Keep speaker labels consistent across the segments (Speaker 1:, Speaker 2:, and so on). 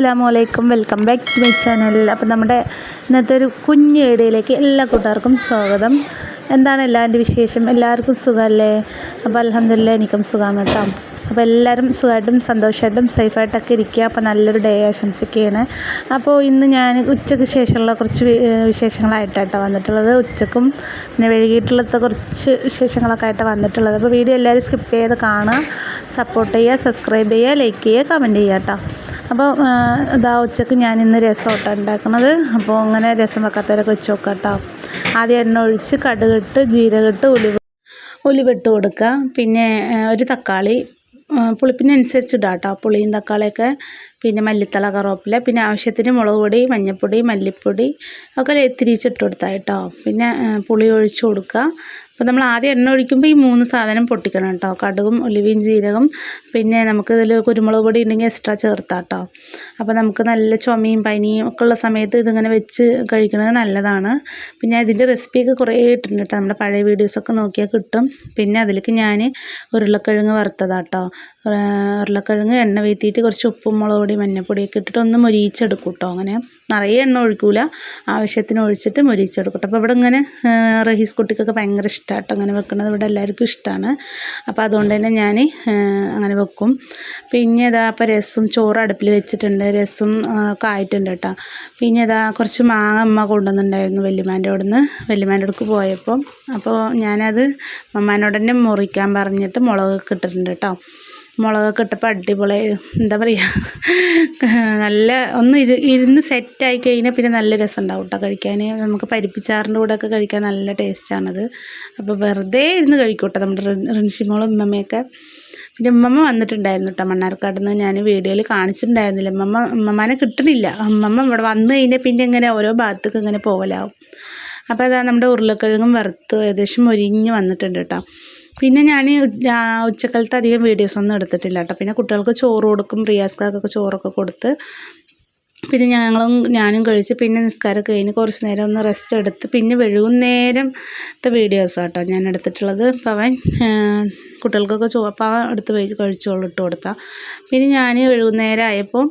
Speaker 1: അസ്സാം വലൈക്കും welcome back to my channel അപ്പം നമ്മുടെ ഇന്നത്തെ ഒരു കുഞ്ഞ് വീഡിയോയിലേക്ക് എല്ലാ കൂട്ടുകാർക്കും സ്വാഗതം. എന്താണ് എല്ലാവരുടെ വിശേഷം? എല്ലാവർക്കും സുഖമല്ലേ? അപ്പോൾ അലഹമില്ല എനിക്കും സുഖമാണ് കേട്ടോ. അപ്പോൾ എല്ലാവരും സുഖമായിട്ടും സന്തോഷമായിട്ടും സേഫായിട്ടൊക്കെ ഇരിക്കുക. അപ്പോൾ നല്ലൊരു ഡേ ആശംസിക്കുകയാണ്. അപ്പോൾ ഇന്ന് ഞാൻ ഉച്ചയ്ക്ക് ശേഷമുള്ള കുറച്ച് വിശേഷങ്ങളായിട്ടാട്ടോ വന്നിട്ടുള്ളത്. ഉച്ചക്കും പിന്നെ വൈകിട്ടുള്ളത്തെ കുറച്ച് വിശേഷങ്ങളൊക്കെ ആയിട്ട് വന്നിട്ടുള്ളത്. അപ്പോൾ വീഡിയോ എല്ലാവരും സ്കിപ്പ് ചെയ്ത് കാണുക സപ്പോർട്ട് ചെയ്യുക സബ്സ്ക്രൈബ് ചെയ്യുക ലൈക്ക് ചെയ്യുക കമന്റ് ചെയ്യുക കേട്ടോ. അപ്പോൾ ഇതാ ഉച്ചയ്ക്ക് ഞാൻ ഇന്ന് രസമായിട്ടാണ് ഉണ്ടാക്കുന്നത് അപ്പോൾ അങ്ങനെ രസം വെക്കാത്തവരൊക്കെ വെച്ച് നോക്കാം കേട്ടോ. ആദ്യം എണ്ണ ഒഴിച്ച് കടുകിട്ട് ജീരകിട്ട് ഉലുവ ഉലുവിട്ട് കൊടുക്കുക. പിന്നെ ഒരു തക്കാളി പുളിപ്പിനനുസരിച്ച് ഇടാം കേട്ടോ. പുളിയും തക്കാളിയൊക്കെ പിന്നെ മല്ലിത്തള കറുവപ്പില പിന്നെ ആവശ്യത്തിന് മുളക് പൊടി മഞ്ഞൾപ്പൊടി മല്ലിപ്പൊടി ഒക്കെ തിരിച്ചിട്ട് കൊടുത്താൽ കേട്ടോ. പിന്നെ പുളി ഒഴിച്ച് കൊടുക്കുക. അപ്പോൾ നമ്മൾ ആദ്യം എണ്ണ ഒഴിക്കുമ്പോൾ ഈ മൂന്ന് സാധനം പൊട്ടിക്കണം കേട്ടോ. കടുകും ഒലിവിയും ജീരകം പിന്നെ നമുക്ക് ഇതിൽ കുരുമുളക് പൊടി ഉണ്ടെങ്കിൽ എക്സ്ട്രാ ചേർത്താം കേട്ടോ അപ്പോൾ നമുക്ക് നല്ല ചുമയും പനിയും ഒക്കെ ഉള്ള സമയത്ത് ഇതിങ്ങനെ വെച്ച് കഴിക്കുന്നത് നല്ലതാണ്. പിന്നെ ഇതിന്റെ റെസിപ്പിയൊക്കെ കുറേ ഇട്ടിട്ടുണ്ട് കേട്ടോ. നമ്മുടെ പഴയ വീഡിയോസൊക്കെ നോക്കിയാൽ കിട്ടും. പിന്നെ അതിലേക്ക് ഞാൻ ഉരുളക്കിഴങ്ങ് വറുത്തതാട്ടോ. ഉരുളക്കിഴങ്ങ് എണ്ണ വീത്തിയിട്ട് കുറച്ച് ഉപ്പും മുളക് പൊടി മഞ്ഞൾപ്പൊടിയൊക്കെ ഇട്ടിട്ട് ഒന്ന് മൊരിയിച്ചെടുക്കും കേട്ടോ. അങ്ങനെ നിറയെ എണ്ണ ഒഴിക്കൂല. ആവശ്യത്തിന് ഒഴിച്ചിട്ട് മൊരിയിച്ചെടുക്കും കേട്ടോ. അപ്പോൾ ഇവിടെ ഇങ്ങനെ റഹീസ് കുട്ടിക്കൊക്കെ ഭയങ്കര ഇഷ്ടമാട്ടോ അങ്ങനെ വെക്കുന്നത് ഇവിടെ എല്ലാവർക്കും ഇഷ്ടമാണ് അപ്പോൾ അതുകൊണ്ട് തന്നെ ഞാൻ അങ്ങനെ വെക്കും. പിന്നെ ഇതാ അപ്പോൾ രസം ചോറ് അടുപ്പിൽ വെച്ചിട്ടുണ്ട്. രസം ഒക്കെ ആയിട്ടുണ്ട് കേട്ടോ. പിന്നെ ഇതാ കുറച്ച് മാങ്ങ അമ്മ കൊണ്ടുവന്നിട്ടുണ്ടായിരുന്നു വല്യമാന്റെ അവിടെ നിന്ന് വല്യമാന്റെ അടുക്ക് പോയപ്പോൾ അപ്പോൾ ഞാനത് മമ്മാനോട് തന്നെ മുറിക്കാൻ പറഞ്ഞിട്ട് മുളക് ഇട്ടിട്ടുണ്ട് കേട്ടോ. മുളകൊക്കെ ഇട്ടപ്പോൾ അടിപൊളി എന്താ പറയുക നല്ല ഒന്ന് ഇരു ഇരുന്ന് സെറ്റായി കഴിഞ്ഞാൽ പിന്നെ നല്ല രസം ഉണ്ടാവും കേട്ടോ കഴിക്കാൻ. നമുക്ക് പരിപ്പിച്ചാറിന്റെ കൂടെ ഒക്കെ കഴിക്കാൻ നല്ല ടേസ്റ്റാണത് അപ്പോൾ വെറുതെ ഇരുന്ന് കഴിക്കൂട്ടോ നമ്മുടെ റിൻ- റിൻഷിമോളും ഉമ്മമ്മയൊക്കെ. പിന്നെ ഉമ്മമ്മ വന്നിട്ടുണ്ടായിരുന്നു കേട്ടോ മണ്ണാർക്കാട് നിന്ന് ഞാൻ വീഡിയോയിൽ കാണിച്ചിട്ടുണ്ടായിരുന്നില്ല. ഉമ്മമ്മ ഉമ്മമാനെ കിട്ടണില്ല. ഉമ്മമ്മ ഇവിടെ വന്നു കഴിഞ്ഞാൽ പിന്നെ ഇങ്ങനെ ഓരോ ഭാഗത്തേക്ക് ഇങ്ങനെ പോകലാവും അപ്പോൾ അതാ നമ്മുടെ ഉരുളക്കിഴങ്ങും വറുത്ത് ഏകദേശം ഒരിഞ്ഞ് വന്നിട്ടുണ്ട് കേട്ടോ പിന്നെ ഞാൻ ഉച്ചക്കാലത്ത് അധികം വീഡിയോസ് ഒന്നും എടുത്തിട്ടില്ല കേട്ടോ. പിന്നെ കുട്ടികൾക്ക് ചോറ് കൊടുക്കും റിയാസ്കാർക്കൊക്കെ ചോറൊക്കെ കൊടുത്ത് പിന്നെ ഞങ്ങളും ഞാനും കഴിച്ച് പിന്നെ നിസ്കാരം കഴിഞ്ഞ് കുറച്ച് നേരം ഒന്ന് റെസ്റ്റ് എടുത്ത് പിന്നെ വൈകുന്നേരത്തെ വീഡിയോസ് കേട്ടോ ഞാൻ എടുത്തിട്ടുള്ളത്. അപ്പോൾ അവൻ കുട്ടികൾക്കൊക്കെ ചോ അപ്പോൾ അവൻ എടുത്ത് കഴിച്ചോളൂ ഇട്ട് കൊടുത്താൽ പിന്നെ ഞാൻ വൈകുന്നേരം ആയപ്പോൾ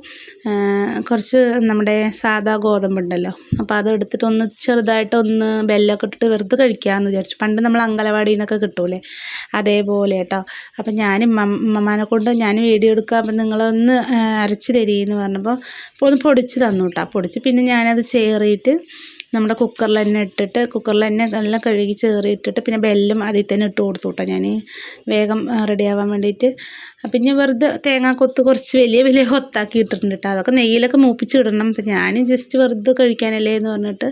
Speaker 1: കുറച്ച് നമ്മുടെ സാധാ ഗോതമ്പുണ്ടല്ലോ അപ്പോൾ അത് എടുത്തിട്ടൊന്ന് ചെറുതായിട്ടൊന്ന് ബെല്ലൊക്കെ ഇട്ടിട്ട് വെറുതെ കഴിക്കാമെന്ന് വിചാരിച്ചു. പണ്ട് നമ്മൾ അങ്കലവാടിയിൽ നിന്നൊക്കെ കിട്ടൂലേ? അതേപോലെ കേട്ടോ അപ്പം ഞാൻ ഉമ്മമാനെ കൊണ്ട് ഞാൻ വീഡിയോ എടുക്കാം അപ്പം നിങ്ങളൊന്ന് അരച്ച് തരീന്ന് പറഞ്ഞപ്പോൾ ഒന്ന് പൊടിച്ച് തന്നു കേട്ടോ പൊടിച്ച് പിന്നെ ഞാനത് ചേറിയിട്ട് നമ്മുടെ കുക്കറിൽ തന്നെ ഇട്ടിട്ട് കുക്കറിൽ തന്നെ നല്ല കഴുകി ചേറിയിട്ടിട്ട് പിന്നെ ബെല്ലും അതിൽ തന്നെ ഇട്ട് കൊടുത്തു കേട്ടോ ഞാൻ വേഗം റെഡി ആവാൻ വേണ്ടിയിട്ട്. പിന്നെ വെറുതെ തേങ്ങാ കൊത്ത് കുറച്ച് വലിയ വലിയ കൊത്താക്കി ഇട്ടിട്ടുണ്ട് കേട്ടോ അതൊക്കെ നെയ്യിലൊക്കെ മൂപ്പിച്ച് ഇടണം. അപ്പം ഞാൻ ജസ്റ്റ് വെറുതെ കഴിക്കാനല്ലേ എന്ന് പറഞ്ഞിട്ട്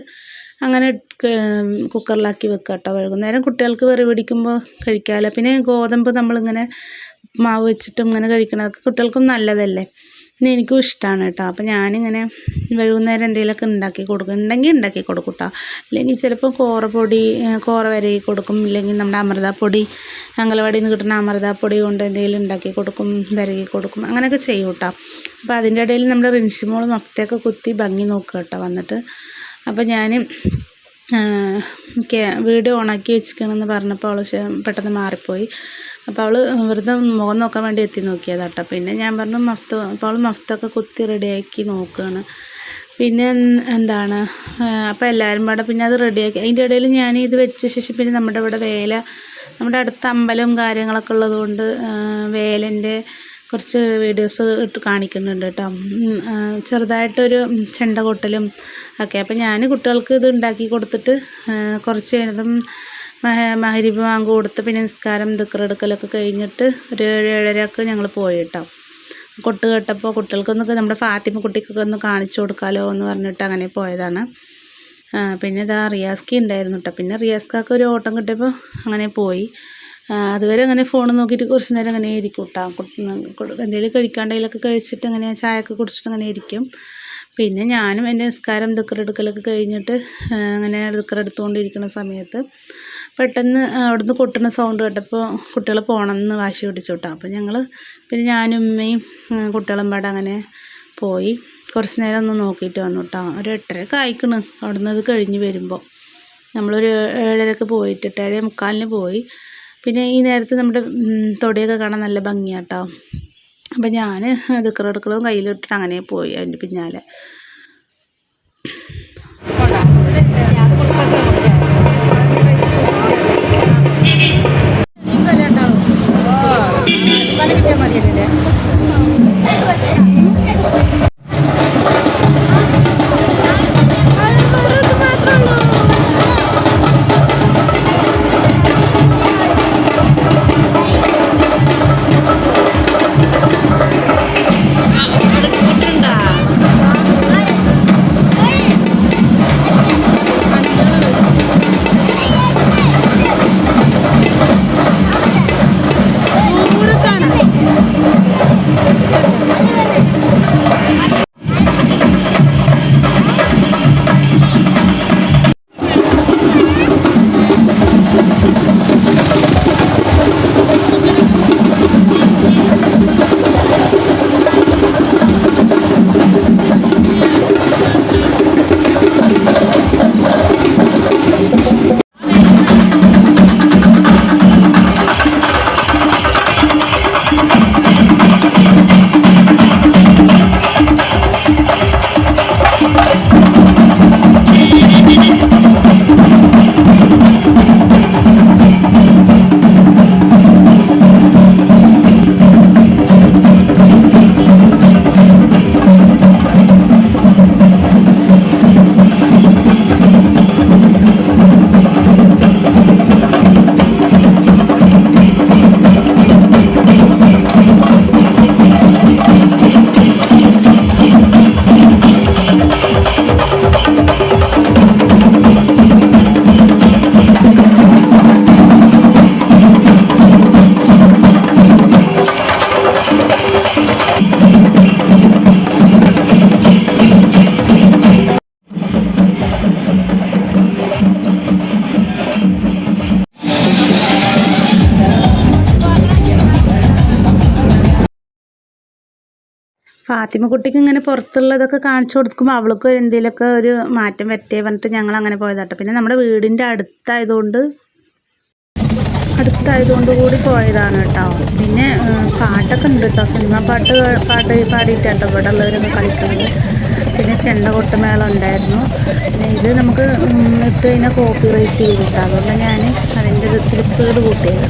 Speaker 1: അങ്ങനെ കുക്കറിലാക്കി വെക്കുക കേട്ടോ വൈകുന്നേരം കുട്ടികൾക്ക് വെറി പിടിക്കുമ്പോൾ കഴിക്കാമല്ലോ പിന്നെ ഗോതമ്പ് നമ്മളിങ്ങനെ മാവ് വെച്ചിട്ടും ഇങ്ങനെ കഴിക്കണതൊക്കെ കുട്ടികൾക്കും നല്ലതല്ലേ? പിന്നെ എനിക്കും ഇഷ്ടമാണ് കേട്ടോ. അപ്പം ഞാനിങ്ങനെ വൈകുന്നേരം എന്തെങ്കിലുമൊക്കെ ഉണ്ടാക്കി കൊടുക്കും. ഉണ്ടെങ്കിൽ ഉണ്ടാക്കി കൊടുക്കും കേട്ടോ. അല്ലെങ്കിൽ ചിലപ്പോൾ കോറപ്പൊടി പൊടി കോറ വരകി കൊടുക്കും. ഇല്ലെങ്കിൽ നമ്മുടെ അമൃതപ്പൊടി അംഗനവാടിയിൽ നിന്ന് കിട്ടുന്ന അമൃതപ്പൊടി കൊണ്ട് എന്തെങ്കിലും ഉണ്ടാക്കി കൊടുക്കും വരകി കൊടുക്കും. അങ്ങനെയൊക്കെ ചെയ്യും കേട്ടോ. അപ്പോൾ അതിന്റെ ഇടയിൽ നമ്മുടെ റിൻഷിമോൾ മഫ്തയൊക്കെ കുത്തി ഭംഗി നോക്കുക കേട്ടോ വന്നിട്ട്. അപ്പോൾ ഞാൻ വീഡിയോ ഓണാക്കി വെച്ചിരിക്കണമെന്ന് പറഞ്ഞപ്പോൾ അവൾ പെട്ടെന്ന് മാറിപ്പോയി. അപ്പോൾ അവൾ വെറുതെ മുഖം നോക്കാൻ വേണ്ടി എത്തി നോക്കിയതാണ് കേട്ടോ പിന്നെ ഞാൻ പറഞ്ഞു മഫ്ത അപ്പോൾ അവൾ മഫ്തൊക്കെ കുത്തി റെഡിയാക്കി നോക്കുകയാണ് പിന്നെ എന്താണ്? അപ്പോൾ എല്ലാവരും പാടെ പിന്നെ അത് റെഡിയാക്കി അതിന്റെ ഇടയിൽ ഞാൻ ഇത് വെച്ച ശേഷം പിന്നെ നമ്മുടെ ഇവിടെ വേല നമ്മുടെ അടുത്ത അമ്പലം കാര്യങ്ങളൊക്കെ ഉള്ളതുകൊണ്ട് വേലന്റെ കുറച്ച് വീഡിയോസ് ഇട്ട് കാണിക്കുന്നുണ്ട് കേട്ടോ. ചെറുതായിട്ടൊരു ചെണ്ട കൊട്ടലും ഒക്കെ. അപ്പം ഞാൻ കുട്ടികൾക്ക് ഇത് ഉണ്ടാക്കി കൊടുത്തിട്ട് കുറച്ച് കഴിഞ്ഞതും മഹ മഹരിബ് വാങ്ങ് കൊടുത്ത് പിന്നെ നിസ്കാരം ദിക്കറെടുക്കലൊക്കെ കഴിഞ്ഞിട്ട് ഒരു ഏഴ് ഏഴരക്ക് ഞങ്ങൾ പോയി കേട്ടോ. കൊട്ട് കേട്ടപ്പോൾ കുട്ടികൾക്കൊന്നൊക്കെ നമ്മുടെ ഫാത്തിമ കുട്ടിക്കൊക്കെ ഒന്ന് കാണിച്ചു കൊടുക്കാമല്ലോ എന്ന് പറഞ്ഞിട്ട് അങ്ങനെ പോയതാണ്. പിന്നെ ഇതാ റിയാസ്കി ഉണ്ടായിരുന്നു കേട്ടോ. പിന്നെ റിയാസ്കാക്ക് ഒരു ഓട്ടം കിട്ടിയപ്പോൾ അങ്ങനെ പോയി. അതുവരെ അങ്ങനെ ഫോൺ നോക്കിയിട്ട് കുറച്ച് നേരം അങ്ങനെ ഇരിക്കും കേട്ടോ എന്തെങ്കിലും കഴിക്കാണ്ടെങ്കിലൊക്കെ കഴിച്ചിട്ട് അങ്ങനെ ചായയൊക്കെ കുടിച്ചിട്ട് അങ്ങനെ ഇരിക്കും. പിന്നെ ഞാനും എന്റെ നിസ്കാരം ദിക്കറെടുക്കലൊക്കെ കഴിഞ്ഞിട്ട് അങ്ങനെ ദിക്കറെടുത്തുകൊണ്ടിരിക്കുന്ന സമയത്ത് പെട്ടെന്ന് അവിടുന്ന് കൊട്ടുന്ന സൗണ്ട് കേട്ടപ്പോൾ കുട്ടികൾ പോകണമെന്ന് വാശി പിടിച്ചു കേട്ടോ അപ്പോൾ ഞങ്ങൾ പിന്നെ ഞാനും ഉമ്മയും കുട്ടികളും പാടെ അങ്ങനെ പോയി കുറച്ച് നേരം ഒന്ന് നോക്കിയിട്ട് വന്നു കേട്ടോ ഒരു എട്ടരയൊക്കെ ആയിക്കണ് അവിടുന്ന് അത് കഴിഞ്ഞ് വരുമ്പോൾ നമ്മളൊരു ഏഴരക്ക് പോയിട്ട് എട്ടേഴേ മുക്കാലിന് പോയി. പിന്നെ ഈ നേരത്ത് നമ്മുടെ തൊടിയൊക്കെ കാണാൻ നല്ല ഭംഗിയാട്ടോ. അപ്പം ഞാൻ ദിക്കറെടുക്കലും കയ്യിലിട്ടിട്ട് അങ്ങനെ പോയി അതിന്റെ പിന്നാലെ. ഫാത്തിമ കുട്ടിക്ക് ഇങ്ങനെ പുറത്തുള്ളതൊക്കെ കാണിച്ചു കൊടുക്കുമ്പോൾ അവൾക്ക് എന്തെങ്കിലുമൊക്കെ ഒരു മാറ്റം പറ്റേ പറഞ്ഞിട്ട് ഞങ്ങൾ അങ്ങനെ പോയതാട്ടോ. പിന്നെ നമ്മുടെ വീടിന്റെ അടുത്തായതുകൊണ്ട് അടുത്തായതുകൊണ്ട് കൂടി പോയതാണ് കേട്ടോ. പിന്നെ പാട്ടൊക്കെ ഉണ്ട് കേട്ടോ. സിനിമ പാട്ട് പാട്ട് പാടിയിട്ടാട്ടോ ഇവിടെ ഉള്ളവരൊക്കെ കളിക്കുന്നത്. പിന്നെ ചെണ്ട കൊട്ടുമേളം ഉണ്ടായിരുന്നു. പിന്നെ ഇത് നമുക്ക് ഇട്ട് കഴിഞ്ഞാൽ കോപ്പി റൈറ്റ് ചെയ്ത് കിട്ടും അതുകൊണ്ട് ഞാൻ അതിന്റെ ഇത്തിരി സ്പീഡ് കൂട്ടിയത്.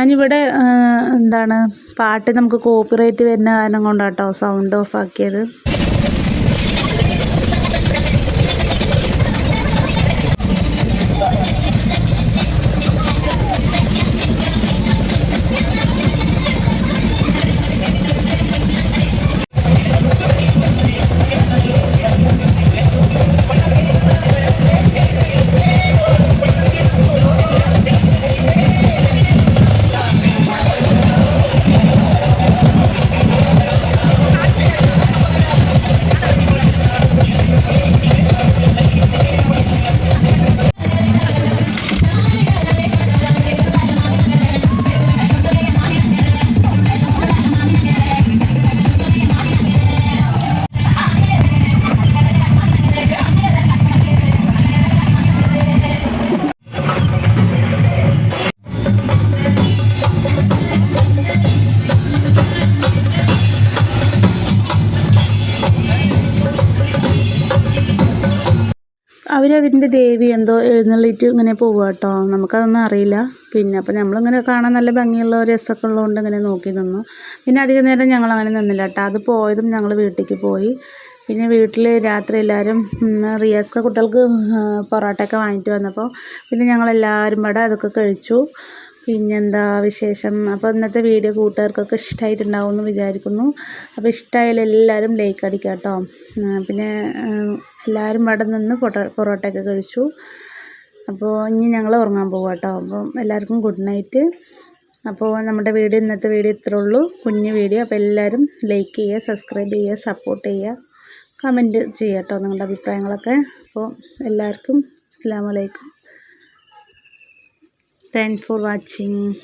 Speaker 1: ഞാനിവിടെ എന്താണ് പാട്ട് നമുക്ക് കോപ്പിറൈറ്റ് വരുന്ന കാരണം കൊണ്ടാട്ടോ സൗണ്ട് ഓഫ് അവരവരിന്റെ ദേവി എന്തോ എഴുന്നള്ളിട്ട് ഇങ്ങനെ പോവുക കേട്ടോ. നമുക്കതൊന്നും അറിയില്ല. പിന്നെ അപ്പോൾ നമ്മളിങ്ങനെ കാണാൻ നല്ല ഭംഗിയുള്ള ഒരു രസമൊക്കെ ഉള്ളതുകൊണ്ട് ഇങ്ങനെ നോക്കി നിന്നു. പിന്നെ അധികം നേരം ഞങ്ങൾ അങ്ങനെ നിന്നില്ല കേട്ടോ. അത് പോയതും ഞങ്ങൾ വീട്ടിലേക്ക് പോയി. പിന്നെ വീട്ടിൽ രാത്രി എല്ലാവരും റിയാസ്ക കുട്ടികൾക്ക് പൊറോട്ടയൊക്കെ വാങ്ങിയിട്ട് വന്നപ്പോൾ പിന്നെ ഞങ്ങളെല്ലാവരും പാടെ അതൊക്കെ കഴിച്ചു. പിന്നെന്താ വിശേഷം? അപ്പോൾ ഇന്നത്തെ വീഡിയോ കൂട്ടുകാർക്കൊക്കെ ഇഷ്ടമായിട്ടുണ്ടാവും എന്ന് വിചാരിക്കുന്നു. അപ്പോൾ ഇഷ്ടമായാൽ എല്ലാവരും ലൈക്ക് അടിക്കുക കേട്ടോ പിന്നെ എല്ലാവരും ഇവിടെ നിന്ന് പൊറോ പൊറോട്ടയൊക്കെ കഴിച്ചു. അപ്പോൾ ഇനി ഞങ്ങൾ ഉറങ്ങാൻ പോകാം കേട്ടോ അപ്പോൾ എല്ലാവർക്കും ഗുഡ് നൈറ്റ് അപ്പോൾ നമ്മുടെ വീഡിയോ ഇന്നത്തെ വീഡിയോ ഇത്രേ ഉള്ളൂ. കുഞ്ഞ് വീഡിയോ. അപ്പോൾ എല്ലാവരും ലൈക്ക് ചെയ്യുക സബ്സ്ക്രൈബ് ചെയ്യുക സപ്പോർട്ട് ചെയ്യുക കമന്റ് ചെയ്യുക കേട്ടോ നിങ്ങളുടെ അഭിപ്രായങ്ങളൊക്കെ. അപ്പോൾ എല്ലാവർക്കും അസ്സാം വലൈക്കും thanks for watching.